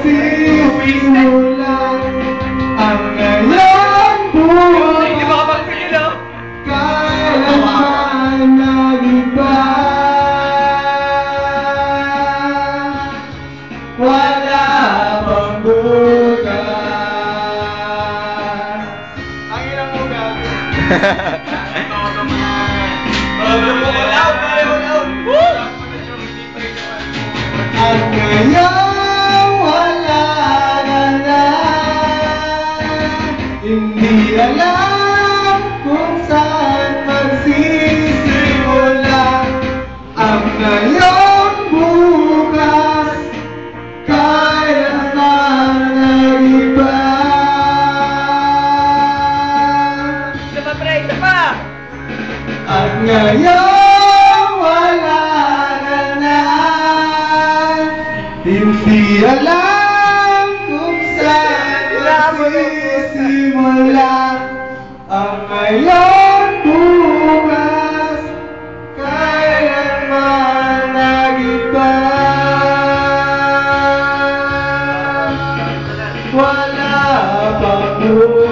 Pag-ibig mo lang ang ngayon buhay Kailanman nag-iba Wala pang bukas Ang ilang bukas Pag-ibig mo Hindi alam kung saan magsisimula Ang ngayon bukas Kailanman na iba Isa pa, pre, isa pa! At ngayon wala ka na Hindi alam simula ang ngayon bukas kailanman nagiba wala pang bukas